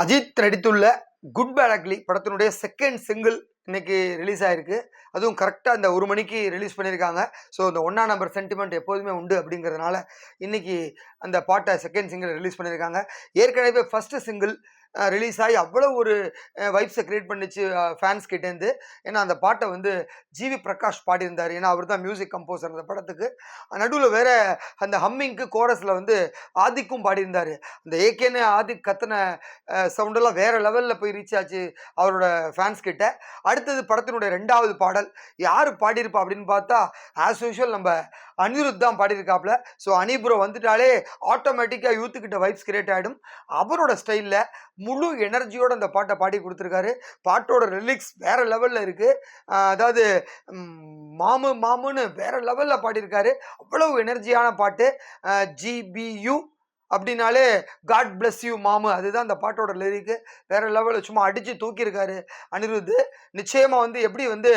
அஜித் நடித்துள்ள good bad ugly படத்தினுடைய second single இன்னைக்கு ரிலீஸ் ஆயிருக்கு. அதுவும் கரெக்டாக அந்த ஒரு மணிக்கு ரிலீஸ் பண்ணியிருக்காங்க. ஸோ இந்த ஒன்றா நம்பர் சென்டிமெண்ட் எப்போதுமே உண்டு அப்படிங்கிறதுனால இன்றைக்கி அந்த பாட்டை செகண்ட் சிங்கிள் ரிலீஸ் பண்ணியிருக்காங்க. ஏற்கனவே ஃபஸ்ட்டு சிங்கிள் ரிலீஸ் ஆகி அவ்வளோ ஒரு வைப்ஸை க்ரியேட் பண்ணிச்சு ஃபேன்ஸ் கிட்டேருந்து ஏன்னா அந்த பாட்டை வந்து ஜிவி பிரகாஷ் பாடியிருந்தார். ஏன்னா அவர் தான் மியூசிக் கம்போசர் அந்த படத்துக்கு. நடுவில் வேற அந்த ஹம்மிங்க்கு கோரஸில் வந்து ஆதிக்கும் பாடியிருந்தார். அந்த ஏகேன்னு ஆதிக் கத்தின சவுண்டெல்லாம் வேறு லெவலில் போய் ரீச் ஆச்சு அவரோட ஃபேன்ஸ் கிட்ட. அடுத்தது படத்தினுடைய ரெண்டாவது பாடல் யார் பாடியிருப்பா அப்படின்னு பார்த்தா ஆஸ் யூஷுவல் நம்ம அனிருத் தான் பாடியிருக்காப்புல ஸோ அனிபுரம் வந்துட்டாலே ஆட்டோமேட்டிக்காக யூத்துக்கிட்ட வைப்ஸ் கிரியேட் ஆகிடும் அவரோட ஸ்டைலில் முழு எனர்ஜியோட அந்த பாட்டை பாடி கொடுத்துருக்காரு. பாட்டோட ரிலிக்ஸ் வேறு லெவலில் இருக்குது அதாவது மாமு மாமுன்னு வேறு லெவலில் பாடியிருக்காரு. அவ்வளவு எனர்ஜியான பாட்டு. ஜிபியு அப்படின்னாலே காட் பிளஸ் யூ மாமு. அதுதான் அந்த பாட்டோட லிரிக்கு வேற லெவலில் சும்மா அடித்து தூக்கியிருக்காரு அனிருத். நிச்சயமாக வந்து எப்படி வந்து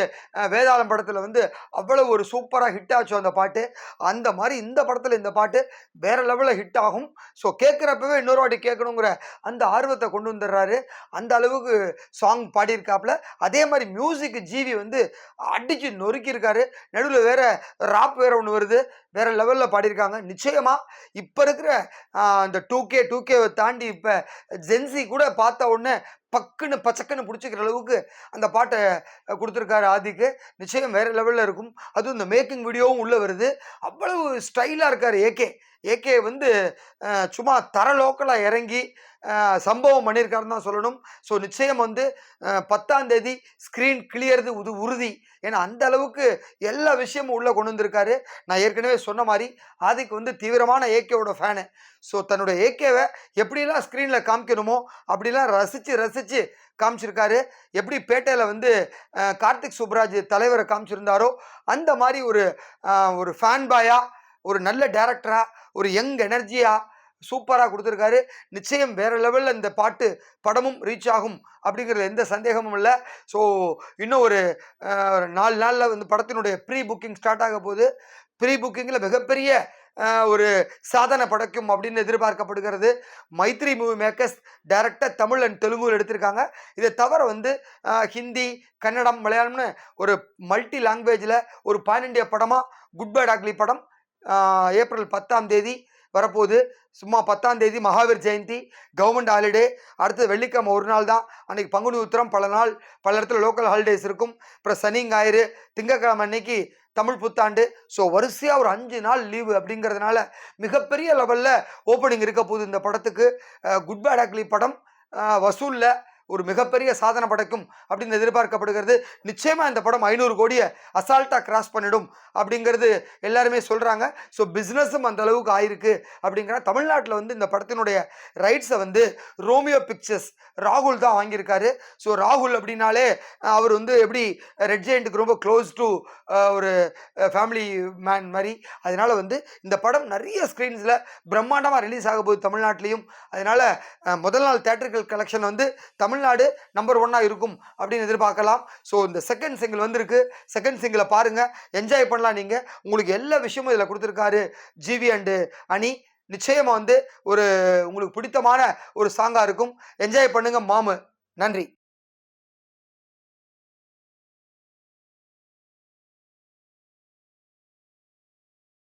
வேதாளம் படத்தில் வந்து அவ்வளோ ஒரு சூப்பராக ஹிட் ஆச்சு அந்த பாட்டு. அந்த மாதிரி இந்த படத்தில் இந்த பாட்டு வேற லெவலில் ஹிட் ஆகும். ஸோ கேட்குறப்பவே இன்னொரு வாட்டி கேட்கணுங்கிற அந்த ஆர்வத்தை கொண்டு வந்துடுறாரு. அந்த அளவுக்கு சாங் பாடியிருக்காப்புல. அதே மாதிரி மியூசிக் ஜீவி வந்து அடித்து நொறுக்கியிருக்காரு. நடுவில் வேற ராப் வேற ஒன்று வருது. வேற லெவலில் பாடியிருக்காங்க. நிச்சயமாக இப்போ இருக்கிற அந்த டூ கே டூ கேவை தாண்டி இப்போ ஜென்சி கூட பார்த்த உடனே பக்குன்னு பச்சக்குன்னு பிடிச்சிக்கிற அளவுக்கு அந்த பாட்டை கொடுத்துருக்காரு ஆதிக்கு. நிச்சயம் வேறு லெவலில் இருக்கும். அதுவும் இந்த மேக்கிங் வீடியோவும் உள்ளே வருது. அவ்வளவு ஸ்டைலாக இருக்கார் ஏகே ஏகே வந்து சும்மா தர லோக்கலாக இறங்கி சம்பவம் பண்ணியிருக்காருன்னு தான் சொல்லணும். ஸோ நிச்சயம் வந்து பத்தாம் தேதி ஸ்க்ரீன் கிளியர்து உது உறுதி. ஏன்னா அந்த அளவுக்கு எல்லா விஷயமும் உள்ளே கொண்டு வந்திருக்காரு. நான் ஏற்கனவே சொன்ன மாதிரி ஆதிக்கு வந்து தீவிரமான ஏகேவோட ஃபேனு ஸோ தன்னோட ஏகேவை எப்படிலாம் ஸ்க்ரீனில் காமிக்கணுமோ அப்படிலாம் ரசித்து ரசி ரசித்து காமிச்சிருக்காரு. எப்படி பேட்டையில் வந்து கார்த்திக் சுப்ராஜ் தலைவரை காமிச்சிருந்தாரோ அந்த மாதிரி ஒரு ஒரு ஃபேன் பாயாக ஒரு நல்ல டேரக்டராக ஒரு யங் எனர்ஜியாக சூப்பராக கொடுத்துருக்காரு. நிச்சயம் வேறு லெவலில் இந்த பாட்டு படமும் ரீச் ஆகும் அப்படிங்கிறது எந்த சந்தேகமும் இல்லை. ஸோ இன்னும் ஒரு நாலு நாளில் வந்து படத்தினுடைய ப்ரீ புக்கிங் ஸ்டார்ட் ஆக போகுது. ப்ரீ புக்கிங்கில் மிகப்பெரிய ஒரு சாதனை படைக்கும் அப்படின்னு எதிர்பார்க்கப்படுகிறது. மைத்ரி மூவி மேக்கர்ஸ் டைரக்டாக தமிழ் அண்ட் தெலுங்குல எடுத்திருக்காங்க. இதை தவிர வந்து ஹிந்தி கன்னடம் மலையாளம்னு ஒரு மல்டி லாங்குவேஜில் ஒரு பான் இண்டியா படமாக குட் பேட் டாக்லி படம் ஏப்ரல் பத்தாம் தேதி வரப்போகுது. சும்மா பத்தாம் தேதி மகாவீர் ஜெயந்தி கவர்மெண்ட் ஹாலிடே அடுத்தது வெள்ளிக்கிழமை ஒரு நாள் தான். அன்றைக்கி பங்குனி உத்திரம் பல நாள் பல இடத்துல லோக்கல் ஹாலிடேஸ் இருக்கும். அப்புறம் சனி ஞாயிறு திங்கக்கிழமை அன்னைக்கு தமிழ் புத்தாண்டு. ஸோ வரிசையாக ஒரு அஞ்சு நாள் லீவு அப்படிங்கிறதுனால மிகப்பெரிய லெவலில் ஓப்பனிங் இருக்க போகுது இந்த படத்துக்கு. குட் பேட் அக்லி படம் வசூலில் ஒரு மிகப்பெரிய சாதனை படைக்கும் அப்படின்னு எதிர்பார்க்கப்படுகிறது. நிச்சயமாக இந்த படம் ஐநூறு கோடியை அசால்ட்டாக கிராஸ் பண்ணிடும் அப்படிங்கிறது எல்லாருமே சொல்கிறாங்க ஸோ பிஸ்னஸும் அந்த அளவுக்கு ஆயிருக்கு அப்படிங்கிற தமிழ்நாட்டில் வந்து இந்த படத்தினுடைய ரைட்ஸை வந்து ரோமியோ பிக்சர்ஸ் ராகுல் தான் வாங்கியிருக்காரு. ஸோ ராகுல் அப்படின்னாலே அவர் வந்து எப்படி ரெட் ஜெயண்ட்டுக்கு ரொம்ப க்ளோஸ் டு ஒரு ஃபேமிலி மேன் மாதிரி. அதனால் வந்து இந்த படம் நிறைய ஸ்க்ரீன்ஸில் பிரம்மாண்டமாக ரிலீஸ் ஆக போகுது தமிழ்நாட்டிலையும். அதனால் முதல் நாள் தேட்டர்கள் கலெக்ஷன் வந்து தமிழ் தமிழ்நாடு நம்பர் ஒன்னாக இருக்கும் அப்படின்னு எதிர்பார்க்கலாம். ஸோ இந்த செகண்ட் சிங்கிள் வந்திருக்கு. செகண்ட் சிங்கிளை பாருங்கள் என்ஜாய் பண்ணலாம் நீங்கள் உங்களுக்கு எல்லா விஷயமும் இதில் கொடுத்துருக்காரு ஜிவி அண்டு அணி நிச்சயமாக வந்து ஒரு உங்களுக்கு பிடித்தமான ஒரு சாங்காக இருக்கும். என்ஜாய் பண்ணுங்கள் மாமு. நன்றி.